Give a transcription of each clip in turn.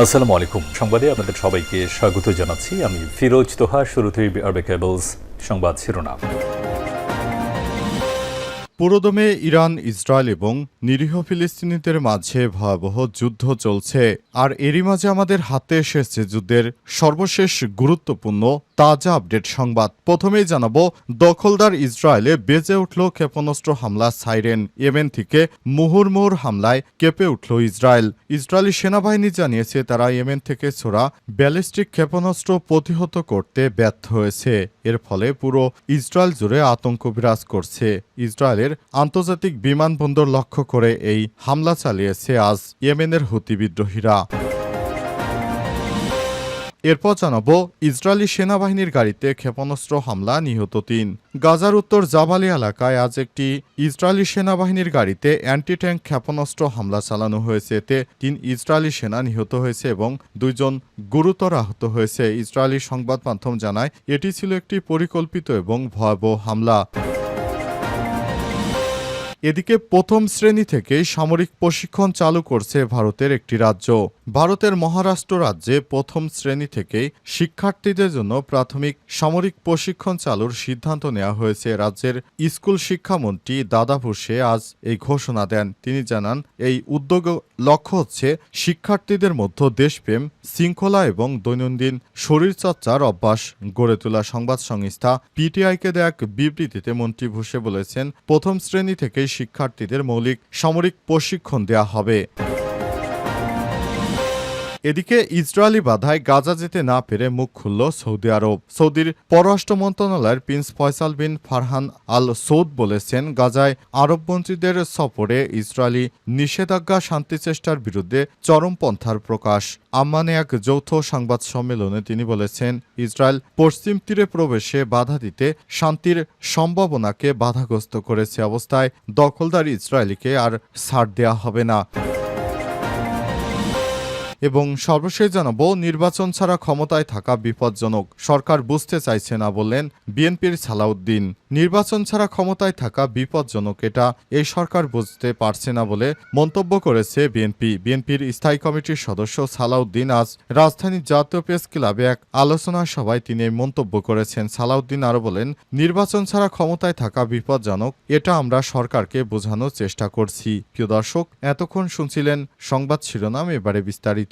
আসসালামু আলাইকুম। সংবাদে আপনাদের সবাইকে স্বাগত জানাচ্ছি। আমি ফিরোজ তোহা শুরুতেই আরবে কেবলস সংবাদ শিরোনাম। পুরোদমে ইরান, ইসরায়েল এবং নিরীহ ফিলিস্তিনিদের মাঝে ভয়াবহ যুদ্ধ চলছে। আর এরই মাঝে আমাদের হাতে এসেছে যুদ্ধের সর্বশেষ গুরুত্বপূর্ণ তাজা আপডেট সংবাদ। প্রথমেই জানাব, দখলদার ইসরায়েলে বেজে উঠল ক্ষেপণাস্ত্র হামলা সাইরেন। ইয়েমেন থেকে মুহুর্মুহুর হামলায় কেঁপে উঠল ইসরায়েল। ইসরায়েলি সেনাবাহিনী জানিয়েছে, তারা ইয়েমেন থেকে ছোড়া ব্যালিস্টিক ক্ষেপণাস্ত্র প্রতিহত করতে ব্যর্থ হয়েছে। এর ফলে পুরো ইসরায়েল জুড়ে আতঙ্ক বিরাজ করছে। ইসরায়েলের আন্তর্জাতিক বিমানবন্দর লক্ষ্য করে এই হামলা চালিয়েছে আজ ইয়েমেনের হুতি বিদ্রোহীরা। এরপর জানাব, ইসরায়েলি সেনাবাহিনীর গাড়িতে ক্ষেপণাস্ত্র হামলা নিহত তিন। গাজার উত্তর জাবালি এলাকায় আজ একটি ইসরায়েলি সেনাবাহিনীর গাড়িতে অ্যান্টি ট্যাঙ্ক ক্ষেপণাস্ত্র হামলা চালানো হয়েছে। এতে তিন ইসরায়েলি সেনা নিহত হয়েছে এবং দুইজন গুরুতর আহত হয়েছে। ইসরায়েলি সংবাদ মাধ্যম জানায়, এটি ছিল একটি পরিকল্পিত এবং ভয়াবহ হামলা। এদিকে প্রথম শ্রেণি থেকে সামরিক প্রশিক্ষণ চালু করছে ভারতের একটি রাজ্য। ভারতের মহারাষ্ট্র রাজ্যে প্রথম শ্রেণি থেকেই শিক্ষার্থীদের জন্য প্রাথমিক সামরিক প্রশিক্ষণ চালুর সিদ্ধান্ত নেওয়া হয়েছে। রাজ্যের স্কুল শিক্ষামন্ত্রী দাদা ভুসে আজ এই ঘোষণা দেন। তিনি জানান, এই উদ্যোগ লক্ষ্য হচ্ছে শিক্ষার্থীদের মধ্যে দেশপ্রেম, শৃঙ্খলা এবং দৈনন্দিন শরীরচর্চার অভ্যাস গড়ে তোলা। সংবাদ সংস্থা পিটিআইকে দেয়া এক বিবৃতিতে মন্ত্রী ভুসে বলেছেন, প্রথম শ্রেণি থেকেই শিক্ষার্থীদের মৌলিক সামরিক প্রশিক্ষণ দেওয়া হবে। এদিকে ইসরায়েলি বাধায় গাজা যেতে না পেরে মুখ খুলল সৌদি আরব। সৌদির পররাষ্ট্র মন্ত্রণালয়ের prince Faisal bin Farhan Al Saud বলেছেন, গাজায় আরবপন্থীদের সফরে ইসরায়েলি নিষেধাজ্ঞা, শান্তি চেষ্টার বিরুদ্ধে চরমপন্থার প্রকাশ। আম্মানে এক যৌথ সংবাদ সম্মেলনে তিনি বলেছেন, ইসরায়েল পশ্চিম তীরে প্রবেশে বাধা দিতে শান্তির সম্ভাবনাকে বাধাগ্রস্ত করেছে অবস্থায় দখলদার ইসরায়েলিকে আর ছাড় দেওয়া হবে না। এবং সর্বশেষ জানাব, নির্বাচন ছাড়া ক্ষমতায় থাকা বিপজ্জনক। সরকার বুঝতে চাইছে না বললেন বিএনপির সালাউদ্দিন। নির্বাচন ছাড়া ক্ষমতায় থাকা বিপজ্জনক এটা এই সরকার বুঝতে পারছে না বলে মন্তব্য করেছে বিএনপি। বিএনপির স্থায়ী কমিটির সদস্য সালাউদ্দিন আজ রাজধানীর জাতীয় প্রেস ক্লাবে এক আলোচনা সভায় তিনি মন্তব্য করেছেন। সালাউদ্দিন আরও বলেন, নির্বাচন ছাড়া ক্ষমতায় থাকা বিপজ্জনক, এটা আমরা সরকারকে বোঝানোর চেষ্টা করছি। প্রিয় দর্শক, এতক্ষণ শুনছিলেন সংবাদ শিরোনাম, এবারে বিস্তারিত।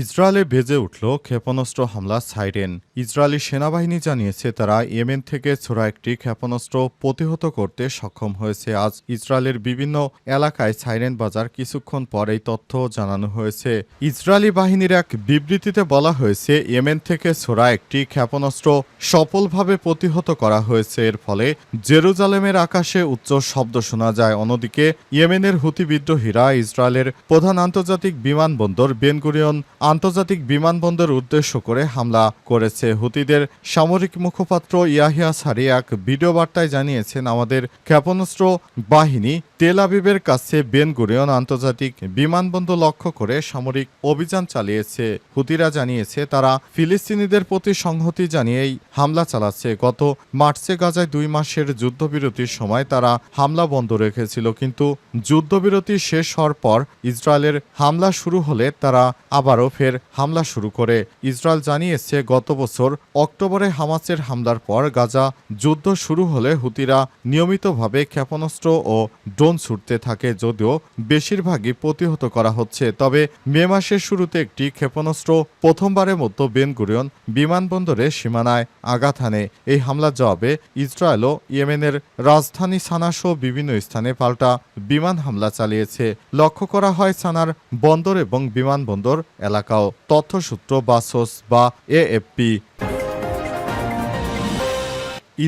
ইসরায়েলে বেজে উঠল ক্ষেপণাস্ত্র হামলা সাইরেন। ইসরায়েলি সেনাবাহিনী জানিয়েছে, তারা ইয়েমেন থেকে ছোড়া একটি ক্ষেপণাস্ত্র প্রতিহত করতে সক্ষম হয়েছে। আজ ইসরায়েলের বিভিন্ন এলাকায় সাইরেন বাজার কিছুক্ষণ পর এই তথ্য জানানো হয়েছে। ইসরায়েলি বাহিনীর এক বিবৃতিতে বলা হয়েছে, ইয়েমেন থেকে ছোড়া একটি ক্ষেপণাস্ত্র সফলভাবে প্রতিহত করা হয়েছে। এর ফলে জেরুজালেমের আকাশে উচ্চ শব্দ শোনা যায়। অন্যদিকে, ইয়েমেনের হুতি বিদ্রোহীরা ইসরায়েলের প্রধান আন্তর্জাতিক বিমানবন্দর বেনগুরিয়ন আন্তর্জাতিক বিমানবন্দর উদ্দেশ্য করে হামলা করেছে হুতিদের সামরিক মুখপাত্র ইয়াহিয়া সারি এক ভিডিও বার্তায় জানিয়েছেন আমাদের ক্ষেপণাস্ত্র বাহিনী তেল আবিবের কাছে বেন গুরিয়ন আন্তর্জাতিক বিমানবন্দর লক্ষ্য করে সামরিক অভিযান চালিয়েছে। হুতিরা জানিয়েছে তারা ফিলিস্তিনিদের প্রতি সংহতি জানিয়েই হামলা চালাচ্ছে। গত মার্চে গাজায় দুই মাসের যুদ্ধবিরতির সময় তারা হামলা বন্ধ রেখেছিল, কিন্তু যুদ্ধবিরতি শেষ হওয়ার পর ইসরায়েলের হামলা শুরু হলে তারা আবারও ফের হামলা শুরু করে। ইসরায়েল জানিয়েছে, গত বছর অক্টোবরে হামাসের হামলার পর গাজা যুদ্ধ শুরু হলে হুতিরা নিয়মিতভাবে ক্ষেপণাস্ত্র ও ড্রোন ছুটতে থাকে, যদিও বেশিরভাগই প্রতিহত করা হচ্ছে। তবে মে মাসের শুরুতে একটি ক্ষেপণাস্ত্র প্রথমবারের মতো বেনগুরিয়ন বিমানবন্দরে সীমানায় আঘাত হানে। এই হামলার জবাবে ইসরায়েলও ইয়েমেনের রাজধানী সানাসহ বিভিন্ন স্থানে পাল্টা বিমান হামলা চালিয়েছে। লক্ষ্য করা হয়, সানার বন্দর এবং বিমানবন্দর এলাকাও তথ্যসূত্র, বাসস বা এএফপি।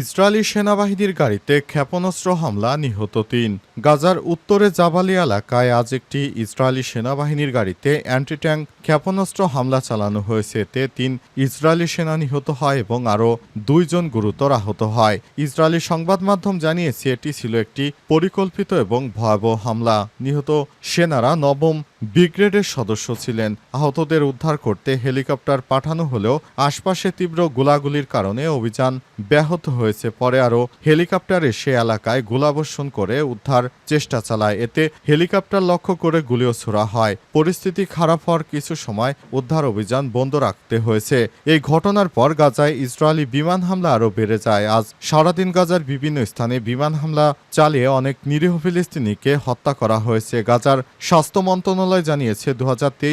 ইসরায়েলি সেনাবাহিনীর গাড়িতে ক্ষেপণাস্ত্র হামলা, নিহত তিন। গাজার উত্তরে জাবালি এলাকায় আজ একটি ইসরায়েলি সেনাবাহিনীর গাড়িতে অ্যান্টি ট্যাঙ্ক ক্ষেপণাস্ত্র হামলা চালানো হয়েছে। এতে তিন ইসরায়েলি সেনা নিহত হয় এবং আরও দুইজন গুরুতর আহত হয়। ইসরায়েলি সংবাদ মাধ্যম জানিয়েছে, এটি ছিল একটি পরিকল্পিত এবং ভয়াবহ হামলা। নিহত সেনারা নবম ব্রিগেডের সদস্য ছিলেন। আহতদের উদ্ধার করতে হেলিকপ্টার পাঠানো হলেও আশপাশে তীব্র গোলাগুলির কারণে অভিযান ব্যাহত হয়েছে। পরে আরও হেলিকপ্টার এসে এলাকায় গোলাবর্ষণ করে উদ্ধার চেষ্টা চালায়। এতে হেলিকপ্টার লক্ষ্য করে গুলিও ছোড়া হয়। পরিস্থিতি খারাপ হওয়ার কিছু সময় উদ্ধার অভিযান বন্ধ রাখতে হয়েছে। এই ঘটনার পর গাজায় ইসরায়েলি বিমান হামলা আরও বেড়ে যায়। আজ সারাদিন গাজার বিভিন্ন স্থানে বিমান হামলা চালিয়ে অনেক নিরীহ ফিলিস্তিনিকে হত্যা করা হয়েছে। গাজার স্বাস্থ্য মন্ত্রণালয় জানিয়েছে দু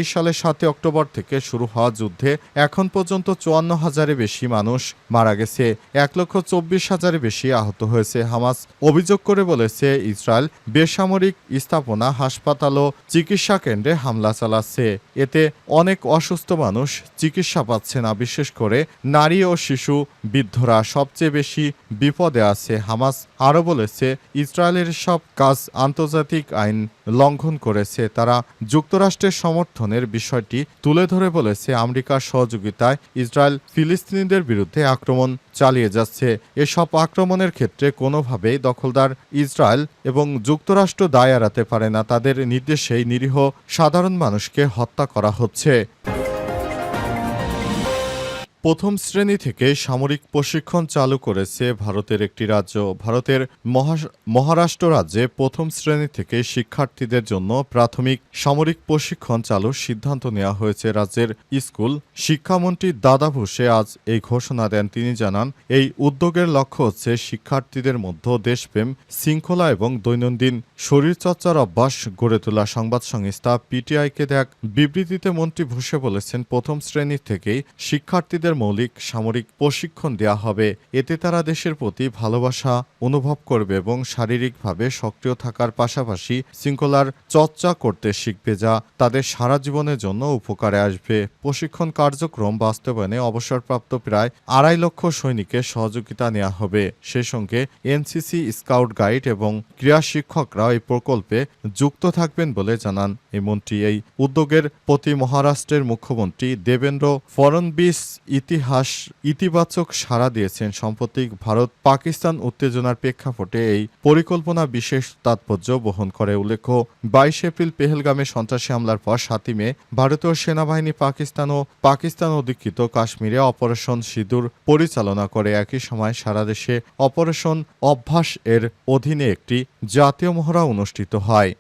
সালের সাতই অক্টোবর থেকে শুরু হওয়া যুদ্ধে এখন পর্যন্ত চুয়ান্ন হাজারে বেশি মানুষ মারা গেছে। এক লক্ষ চব্বিশ হাজারে বেশি আহত হয়েছে। হামাস অভিযোগ করে বলেছে, ইসরায়েল বেসামরিক স্থাপনা, হাসপাতাল ও চিকিৎসা কেন্দ্রে হামলা চালাচ্ছে। এতে অনেক অসুস্থ মানুষ চিকিৎসা পাচ্ছে না। বিশেষ করে নারী ও শিশু বৃদ্ধরা সবচেয়ে বেশি বিপদে আছে। হামাস আরও বলেছে, ইসরায়েলের সব কাজ আন্তর্জাতিক আইন লঙ্ঘন করেছে। তারা যুক্তরাষ্ট্রের সমর্থনের বিষয়টি তুলে ধরে বলেছে, আমেরিকার সহযোগিতায় ইসরায়েল ফিলিস্তিনিদের বিরুদ্ধে আক্রমণ চালিয়ে যাচ্ছে। এসব আক্রমণের ক্ষেত্রে কোনোভাবেই দখলদার ইসরায়েল এবং যুক্তরাষ্ট্র দায় এড়াতে পারে না। তাদের নির্দেশেই নিরীহ সাধারণ মানুষকে হত্যা করা হচ্ছে। প্রথম শ্রেণি থেকে সামরিক প্রশিক্ষণ চালু করেছে ভারতের একটি রাজ্য। ভারতের মহা- মহারাষ্ট্র রাজ্যে প্রথম শ্রেণি থেকে শিক্ষার্থীদের জন্য প্রাথমিক সামরিক প্রশিক্ষণ চালুর সিদ্ধান্ত নেওয়া হয়েছে রাজ্যের স্কুল। শিক্ষামন্ত্রী দাদা ভুসে আজ এই ঘোষণা দেন। তিনি জানান, এই উদ্যোগের লক্ষ্য হচ্ছে শিক্ষার্থীদের মধ্যে দেশপ্রেম, শৃঙ্খলা এবং দৈনন্দিন শরীরচর্চার অভ্যাস গড়ে তোলা। সংবাদ সংস্থা পিটিআইকে দেখ বিবৃতিতে মন্ত্রী ভুসে বলেছেন, প্রথম শ্রেণি থেকেই শিক্ষার্থীদের মৌলিক সামরিক প্রশিক্ষণ দেওয়া হবে। এতে তারা দেশের প্রতি ভালোবাসা অনুভব করবে এবং শারীরিকভাবে সক্রিয় থাকার পাশাপাশি শৃঙ্খলার চর্চা করতে শিখবে যা তাদের সারা জীবনের জন্য উপকারে আসবে। প্রশিক্ষণ কার্যক্রম বাস্তবায়নে অবসরপ্রাপ্ত প্রায় আড়াই লক্ষ সৈনিকের সহযোগিতা নেওয়া হবে। সেই সঙ্গে এনসিসি স্কাউট গাইড এবং ক্রীড়া শিক্ষকরা এই প্রকল্পে যুক্ত থাকবেন বলে জানান। এই মন্ত্রী এই উদ্যোগের প্রতি মহারাষ্ট্রের মুখ্যমন্ত্রী দেবেন্দ্র ফড়নবিস ইতিহাস ইতিবাচক সাড়া দিয়েছেন সাম্প্রতিক ভারত পাকিস্তান উত্তেজনার প্রেক্ষাপটে এই পরিকল্পনা বিশেষ তাৎপর্য বহন করে। উল্লেখ্য, বাইশ এপ্রিল পেহেলগামে সন্ত্রাসী হামলার পর সাতই মে ভারতীয় সেনাবাহিনী পাকিস্তান ও পাকিস্তান অধিকৃত কাশ্মীরে অপারেশন সিঁদুর পরিচালনা করে। একই সময় সারা দেশে অপারেশন অভ্যাস এর অধীনে একটি জাতীয় মহড়া অনুষ্ঠিত হয়।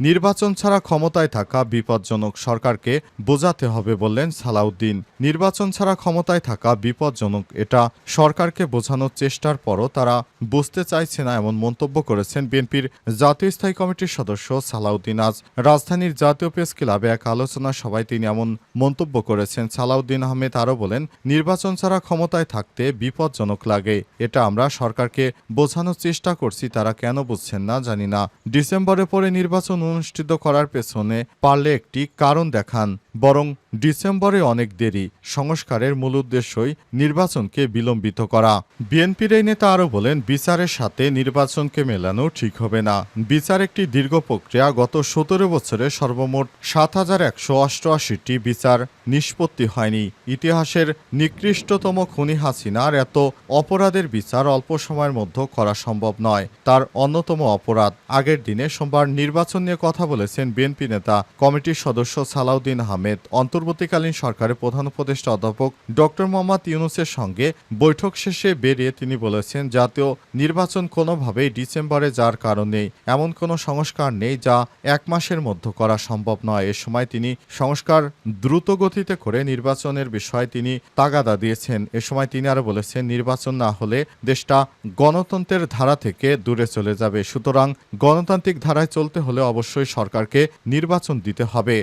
নির্বাচন ছাড়া ক্ষমতায় থাকা বিপজ্জনক সরকারকে বোঝাতে হবে বললেন সালাউদ্দিন। নির্বাচন ছাড়া ক্ষমতায় থাকা বিপজ্জনক, এটা সরকারকে বোঝানোর চেষ্টার পরও তারা বুঝতে চাইছে না এমন মন্তব্য করেছেন বিএনপির জাতীয় স্থায়ী কমিটির সদস্য সালাউদ্দিন। আজ রাজধানীর জাতীয় প্রেস ক্লাবে এক আলোচনা সভায় তিনি এমন মন্তব্য করেছেন। সালাউদ্দিন আহমেদ আরও বলেন, নির্বাচন ছাড়া ক্ষমতায় থাকতে বিপজ্জনক লাগে, এটা আমরা সরকারকে বোঝানোর চেষ্টা করছি, তারা কেন বুঝছেন না জানি না। ডিসেম্বরে পরে নির্বাচন অনুষ্ঠিত করার পেছনে পারলে একটি কারণ দেখান বরং ডিসেম্বরে অনেক দেরি, সংস্কারের মূল উদ্দেশ্যই নির্বাচনকে বিলম্বিত করা। বিএনপির এই নেতা আরও বলেন, বিচারের সাথে নির্বাচনকে মেলানো ঠিক হবে না। বিচার একটি দীর্ঘ প্রক্রিয়া, গত সতেরো বছরে সর্বমোট সাত হাজার একশো অষ্টআশিটি বিচার নিষ্পত্তি হয়নি। ইতিহাসের নিকৃষ্টতম খুনি হাসিনার এত অপরাধের বিচার অল্প সময়ের মধ্যে করা সম্ভব নয়। তার অন্যতম অপরাধ, আগের দিনে সোমবার নির্বাচন নিয়ে কথা বলেছেন বিএনপি নেতা কমিটির সদস্য সালাউদ্দিন আহমেদ। অন্তর্বর্তীকালীন সরকারের প্রধান উপদেষ্টা অধ্যাপক ডক্টর মোহাম্মদ ইউনুসের সঙ্গে বৈঠক শেষে বেরিয়ে তিনি বলেছেন, জাতীয় নির্বাচন কোনোভাবেই ডিসেম্বরে যার কারণে এমন কোনো সংস্কার নেই যা এক মাসের মধ্যে করা সম্ভব নয়। এ সময় তিনি সংস্কার দ্রুত গতিতে করে নির্বাচনের বিষয়ে তিনি তাগাদা দিয়েছেন। এ সময় তিনি আরও বলেছেন, নির্বাচন না হলে দেশটা গণতন্ত্রের ধারা থেকে দূরে চলে যাবে। সুতরাং গণতান্ত্রিক ধারায় চলতে হলে অবশ্যই সরকারকে নির্বাচন দিতে হবে।